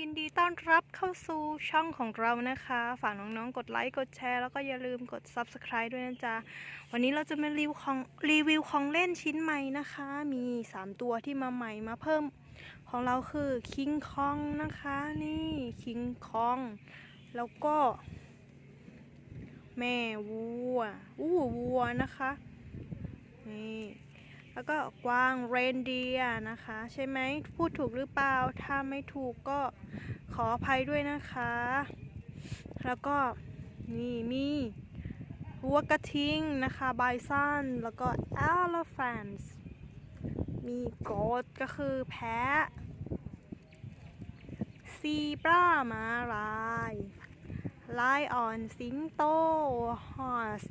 ยินดีต้อนรับเข้าสู่ช่องของเรานะคะ ฝากน้องๆ กดไลค์กดแชร์ แล้วก็อย่าลืมกด Subscribe ด้วยนะจ๊ะ วันนี้เราจะมารีวิวของรีวิวของเล่นชิ้นใหม่นะคะ มี 3 ตัวที่มาใหม่มาเพิ่ม ของเราคือคิงคองนะคะนี่คิงคอง แล้วก็ แม่วัวอู้วัวนะคะนี่ แล้วก็กวางเรนเดียนะคะ ใช่ไหมพูดถูกหรือเปล่า ถ้าไม่ถูกก็ขออภัยด้วยนะคะ แล้วก็นี่มีวัวกระทิงนะคะไบซันแล้วก็ elephants มีโกดก็คือแพะซีบราม้าลายไลออนสิงโตฮอส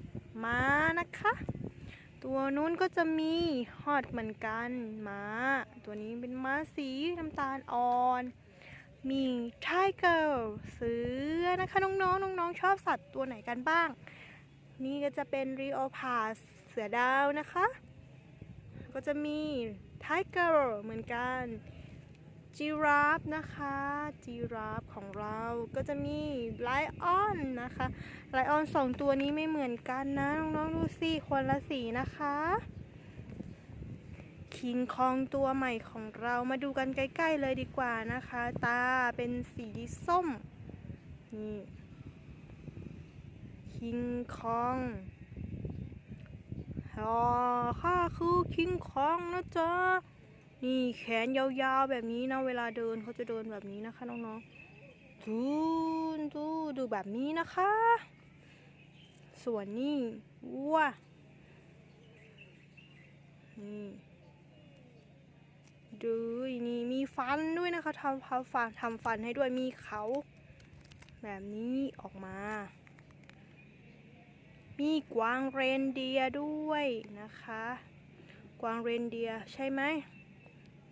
ม้านะคะ ตัวนู้นก็จะมีฮอตเหมือนกันม้า ตัวนี้เป็นม้าสีน้ำตาลอ่อน มีไทเกอร์เสือนะคะ น้องๆน้องๆชอบสัตว์ตัวไหนกันบ้าง นี่ก็จะเป็นรีโอพาสเสือดาวนะคะ ก็จะมีไทเกอร์เหมือนกัน จีราฟนะคะจีราฟของเราก็จะมีไลออนนะคะไลออนสองตัวนี้ไม่เหมือนกันนะน้องๆดูสิคนละสีนะคะคิงคองตัวใหม่ของเรามาดูกันใกล้ ๆ เลยดีกว่านะคะ ตาเป็นสีส้มนี่คิงคองอ๋อข้าคือคิงคองนะจ๊ะ นี่แขนยาวๆแบบนี้นะเวลาเดินเขาจะเดินแบบนี้นะคะน้องๆดูดูดูแบบนี้นะคะ ส่วนนี่วัวนี่ดูนี่มีฟันด้วยนะคะทำทำฟันทำฟันให้ด้วยมีเขาแบบนี้ออกมา มีกวางเรนเดียด้วยนะคะ กวางเรนเดียใช่ไหม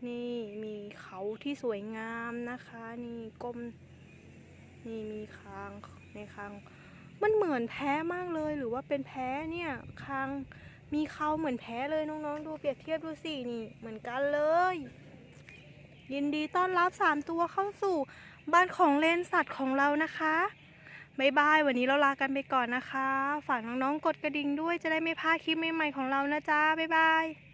นี่มีเขาที่สวยงามนะคะ นี่ก้มนี่มีคางในคางมันเหมือนแพ้มากเลยหรือว่าเป็นแพ้เนี่ยคางมีเขาเหมือนแพ้เลยน้องๆ ดูเปรียบเทียบดูสินี่เหมือนกันเลย ยินดีต้อนรับสามตัวเข้าสู่บ้านของเล่นสัตว์ของเรานะคะบายบายวันนี้เราลากันไปก่อนนะคะ ฝากน้องๆกดกระดิ่งด้วยจะได้ไม่พลาดคลิปใหม่ๆของเรานะจ๊ะบายบาย